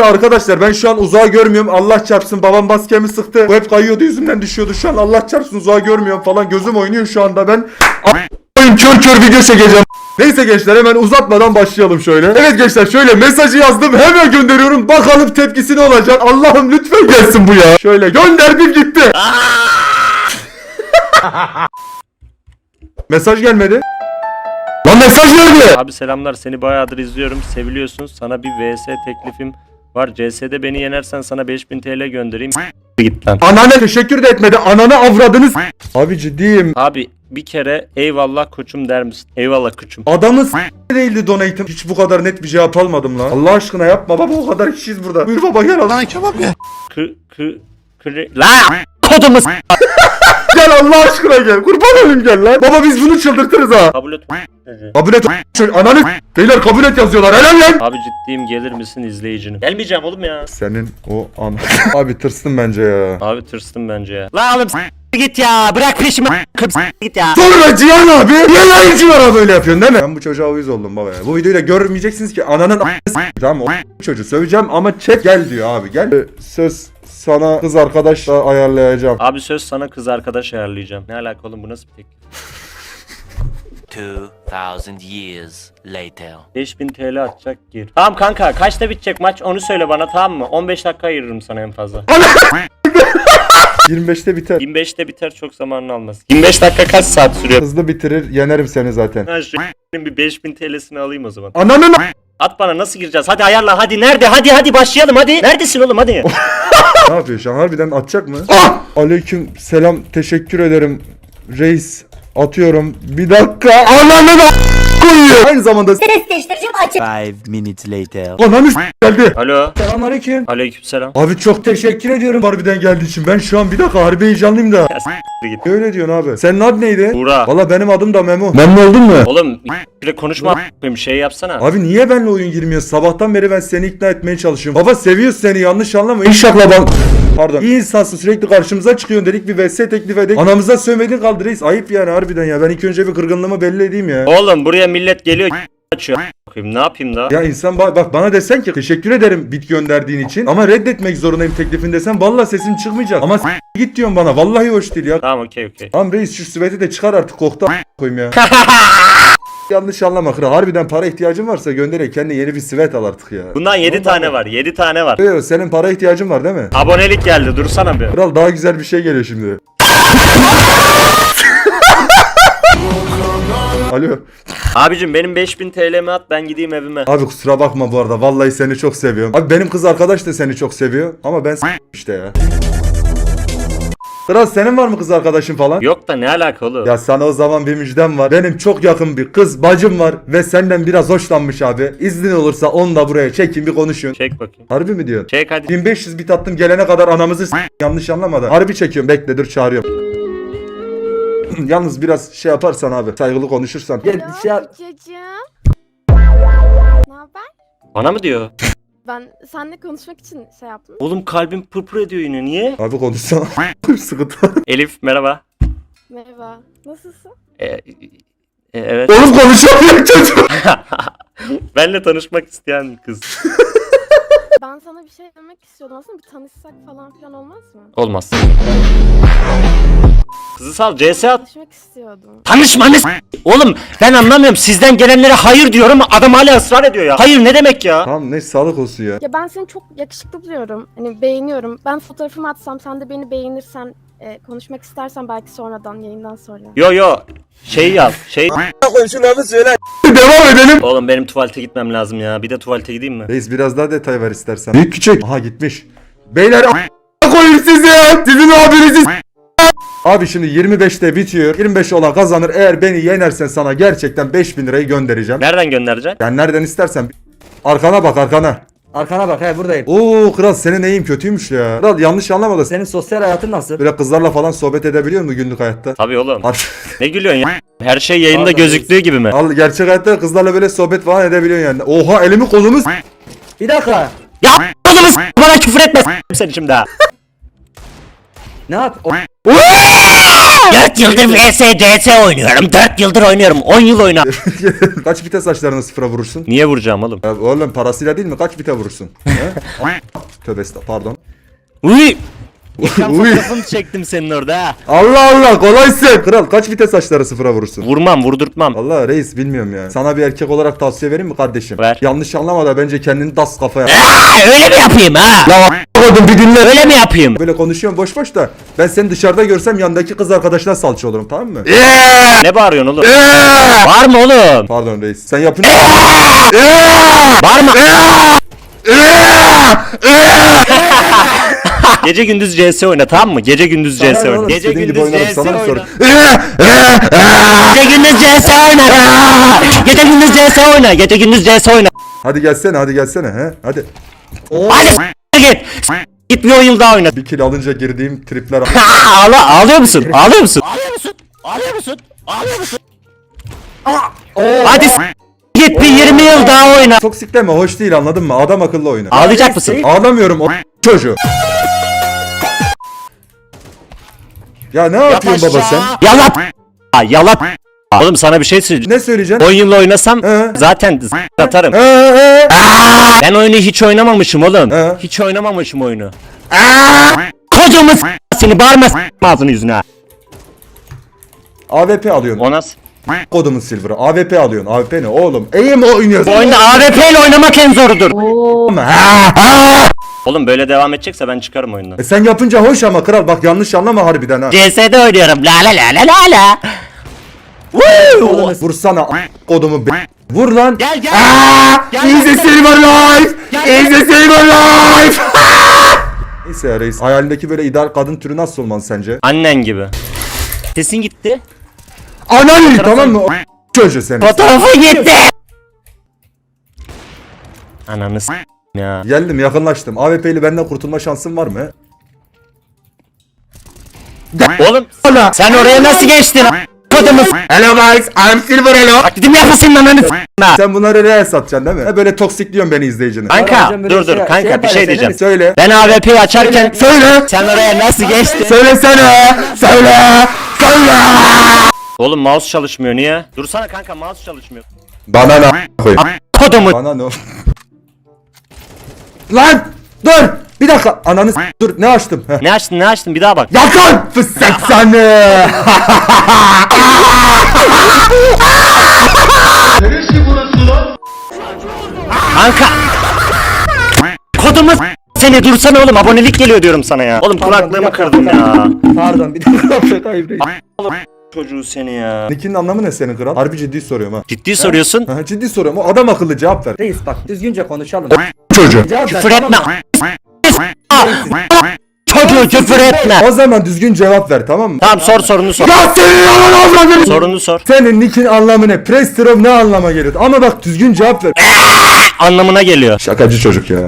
arkadaşlar ben şu an uzağı görmüyorum. Allah çarpsın babam maskemi sıktı. Bu hep kayıyordu yüzümden düşüyordu. Şu an Allah çarpsın uzağı görmüyorum falan. Gözüm oynuyor şu anda ben. A**ayım kör kör video çekeceğim. Neyse gençler hemen uzatmadan başlayalım şöyle. Evet gençler şöyle mesajı yazdım hemen gönderiyorum. Bakalım tepkisi ne olacak. Allah'ım lütfen gelsin bu ya. Şöyle gönderdim gitti. Mesaj gelmedi. Lan mesaj geldi. Abi selamlar seni bayağıdır izliyorum. Seviliyorsun. Sana bir VS teklifim var. CS'de beni yenersen sana 5000 TL göndereyim. Git lan. Anneanne teşekkür de etmedi. Ananı avradınız. Abi ciddiyim. Abi bir kere eyvallah koçum der misin? Eyvallah koçum. Adamın s- değildi donate'im. Hiç bu kadar net bir cevap almadım lan. Allah aşkına yapma baba o kadar kişiyiz burada. Buyur baba gel al. Kı kı kı la kodumuz Gel Allah aşkına gel. Kurban olayım gel lan. Baba biz bunu çıldırtırız ha. kabul et. Kabul et. Şöyle ananı beyler kabul et yazıyorlar. Helal lan. Abi ciddiyim gelir misin izleyicinim? Gelmeyeceğim oğlum ya. Senin o an. Abi tırstın bence ya. Abi tırstım bence ya. La oğlum git ya bırak peşimi kıps git ya. Sonra Cihan abi niye yayıncılara böyle yapıyorsun değil mi? Ben bu çocuğa uyuz oldum baba ya. Bu videoyu da görmeyeceksiniz ki ananın a**sı- Tamam o çocuğu söveceğim ama chat gel diyor abi gel. Ee, Söz sana kız arkadaşla ayarlayacağım. Abi söz sana kız arkadaş ayarlayacağım. Ne alaka oğlum bu nasıl bir teklif? 2000 years later. 5000 TL atacak gir. Tamam kanka kaçta bitecek maç onu söyle bana tamam mı? 15 dakika ayırırım sana en fazla. 25'te biter. 25'te biter çok zamanını almaz. 25 dakika kaç saat sürüyor? Hızlı bitirir yenerim seni zaten. Ha şu bir 5000 TL'sini alayım o zaman. Ananın a- At bana nasıl gireceğiz? Hadi ayarla hadi nerede? Hadi hadi başlayalım hadi. Neredesin oğlum hadi. ne yapıyor şu an? Harbiden atacak mı? Aleyküm selam teşekkür ederim. Reis atıyorum. Bir dakika. Ananın a- koyuyor. Aynı zamanda Stres değiştireceğim açık. Five minutes later. ananı geldi. Alo. Selamünaleyküm. Aleykümselam. Abi çok teşekkür ediyorum harbiden geldiği için. Ben şu an bir dakika harbi heyecanlıyım da. Ya s- git. Öyle diyorsun abi. Senin adın neydi? Buğra. Valla benim adım da Memo. Memnun oldun mu? Oğlum bir konuşma a**ayım, şey yapsana. Abi niye benimle oyun girmiyor? Sabahtan beri ben seni ikna etmeye çalışıyorum. Baba seviyoruz seni yanlış anlama. İnşallah ben... Pardon. İyi insansın sürekli karşımıza çıkıyorsun dedik bir vs teklif edelim. Anamıza sövmedin kaldı reis. Ayıp yani harbiden ya. Ben ilk önce bir kırgınlığımı belli edeyim ya. Oğlum buraya millet geliyor açıyor. Bakayım ne yapayım da? Ya insan ba- bak bana desen ki teşekkür ederim bit gönderdiğin için ama reddetmek zorundayım teklifin desen vallahi sesim çıkmayacak. Ama git diyorsun bana vallahi hoş değil ya. Tamam okey okey. Tamam reis şu süveti de çıkar artık kokta koyayım ya. Yanlış anlama kral. Harbiden para ihtiyacın varsa gönder kendine yeni bir sivet al artık ya. Bundan 7 tane var 7 tane var. Yo, senin para ihtiyacın var değil mi? Abonelik geldi dursana bir. Kral daha güzel bir şey geliyor şimdi. Alo. Abicim benim 5000 TL'mi at ben gideyim evime. Abi kusura bakma bu arada. Vallahi seni çok seviyorum. Abi benim kız arkadaş da seni çok seviyor. Ama ben s- işte ya. Kral senin var mı kız arkadaşın falan? Yok da ne alaka oğlum? Ya sana o zaman bir müjdem var. Benim çok yakın bir kız bacım var ve senden biraz hoşlanmış abi. İznin olursa onu da buraya çekin bir konuşun. Çek bakayım. Harbi mi diyorsun? Çek hadi. 1500 bit attım gelene kadar anamızı s- yanlış anlamadan. Harbi çekiyorum bekle dur çağırıyorum. Yalnız biraz şey yaparsan abi saygılı konuşursan. Gel şey yap- Cacığım. Ne haber? Bana mı diyor? Ben seninle konuşmak için şey yaptım. Oğlum kalbim pırpır ediyor yine niye? Abi konuşsana. Sıkıntı. Elif merhaba. Merhaba. Nasılsın? E, e, evet. Oğlum konuşamıyor çocuk. Benle tanışmak isteyen kız. Ben sana bir şey demek istiyordum. Aslında bir tanışsak falan filan olmaz mı? Olmaz. Kızı sal CS at. Tanışmak istiyordum. Tanışma ne s- Oğlum ben anlamıyorum sizden gelenlere hayır diyorum adam hala ısrar ediyor ya. Hayır ne demek ya? tamam ne sağlık olsun ya. Ya ben seni çok yakışıklı buluyorum. Hani beğeniyorum. Ben fotoğrafımı atsam sen de beni beğenirsen e, konuşmak istersen belki sonradan yayından sonra. Yo yo. Şey yap. Şey. Devam edelim. Oğlum benim tuvalete gitmem lazım ya. Bir de tuvalete gideyim mi? Reis biraz daha detay ver istersen. Büyük küçük. Aha gitmiş. Beyler a- koyayım sizi. Sizin abinizi s- Abi şimdi 25'te bitiyor. 25 olan kazanır. Eğer beni yenersen sana gerçekten 5000 lirayı göndereceğim. Nereden göndereceksin? Yani nereden istersen. Arkana bak arkana. Arkana bak he buradayım. Oo kral senin neyim kötüymüş ya. Kral yanlış anlama da sen Senin sosyal hayatın nasıl? böyle kızlarla falan sohbet edebiliyor musun günlük hayatta? Tabii oğlum. Har- Ne gülüyorsun ya? Her şey yayında Pardon, gözüktüğü gibi mi? Al gerçek hayatta kızlarla böyle sohbet falan edebiliyorsun yani. Oha elimi kolumu s- Bir dakika. Ya s- bana küfür etme s- seni şimdi ha. Ne yap? O- 4 yıldır VS CS oynuyorum. 4 yıldır oynuyorum. 10 yıl oyna. Kaç bite saçlarını sıfıra vurursun? Niye vuracağım oğlum? Ya oğlum parasıyla değil mi? Kaç bite vurursun? He? Tövbe estağ- pardon. Uy! İlkan Uy. fotoğrafını çektim senin orada ha. Allah Allah kolaysın. Kral kaç bite saçları sıfıra vurursun? Vurmam vurdurtmam. Allah reis bilmiyorum ya. Sana bir erkek olarak tavsiye vereyim mi kardeşim? Ver. Yanlış anlama da bence kendini das kafaya. Aa, öyle mi yapayım ha? Oğlum bir dinle. Öyle mi yapayım? Böyle konuşuyorum boş boş da ben seni dışarıda görsem yandaki kız arkadaşına salça olurum tamam mı? Ne bağırıyorsun oğlum? Var mı oğlum? Pardon reis. Sen yapınca... Var mı? Gece gündüz CS oyna tamam mı? Gece gündüz CS Sana ne oyna. oğlum? Gece İstediğin gibi gündüz oynarım, CS sana mı oyna. sorayım? Gece gündüz CS oyna. Gece gündüz CS oyna. Gece gündüz CS oyna. Hadi gelsene hadi gelsene he. Hadi. Hadi git. Git bir oyun daha oyna. Bir kill alınca girdiğim tripler... Ağla, ağlıyor musun? Ağlıyor musun? Ağlıyor musun? Ağlıyor musun? Ağlıyor musun? Hadi s- git bir 20 yıl daha oyna. Toksik deme hoş değil anladın mı? Adam akıllı oyna. Ağlayacak mısın? Ağlamıyorum o çocuğu. Ya ne yapıyorsun baba sen? Yalat. Aa, Yalat. Oğlum sana bir şey söyleyeceğim. Ne söyleyeceksin? 10 yıl oynasam He. zaten s- atarım. Ee, ee. Ben oyunu hiç oynamamışım oğlum. He. Hiç oynamamışım oyunu. Kocaman s- seni bağırma s- ağzını yüzüne. ha. AWP alıyorsun. Ona s- Kodumun silver'ı. AWP alıyorsun. AWP ne oğlum? İyi mi oynuyorsun? Bu oyunda AWP ile oynamak en zorudur. Oğlum böyle devam edecekse ben çıkarım oyundan. E sen yapınca hoş ama kral bak yanlış anlama harbiden ha. CS'de oynuyorum. La la la la la la. Woo! Vursana kodumu be. Vur lan. Gel gel. Gel, Easy gel, silver life. Gel, Easy silver life. Neyse ya reis. Hayalindeki böyle ideal kadın türü nasıl olmalı sence? Annen gibi. Sesin gitti. Ananı tamam mı? Çocuğu senin. Fotoğrafı gitti. Ananı s- ya. Geldim yakınlaştım. AWP ile benden kurtulma şansın var mı? Oğlum Sen oraya nasıl geçtin? S- Hello guys, I'm Silver Hello. Dedim ya senin ananı s- ha. Sen bunları nereye satacaksın değil mi? Ha böyle toksikliyorsun beni izleyicini. kanka dur dur şey- kanka bir şey diyeceğim. Söyle. Ben AWP'yi açarken Söyle. sen oraya nasıl geçtin? Söylesene. Söyle. Söyle. Oğlum mouse çalışmıyor niye? Dursana kanka mouse çalışmıyor. Bana ne koyayım? Kodumu Bana ne? Lan dur. Bir dakika. Ananı s- dur. Ne açtım? Heh. Ne açtın ne açtın bir daha bak. Yakın fıstık seni. Kanka. Kodumu s- seni dursana oğlum abonelik geliyor diyorum sana ya. Oğlum kulaklığımı kırdım ya. Pardon bir dakika. Hayır. Çocuğu seni ya. Nick'in anlamı ne senin kral? Harbi ciddi soruyorum ha. Ciddi soruyorsun. Ha, ciddi soruyorum. O adam akıllı cevap ver. Reis bak düzgünce konuşalım. Çocuğu. Cevap ver, Küfür tamam etme. mı? Çocuğu küfür etme. O zaman düzgün cevap ver tamam mı? Tamam sor sorunu sor. Ya senin yalan avradın. Sorunu sor. Senin Nick'in anlamı ne? Prestrom ne anlama geliyor? Ama bak düzgün cevap ver. Anlamına geliyor. Şakacı çocuk ya.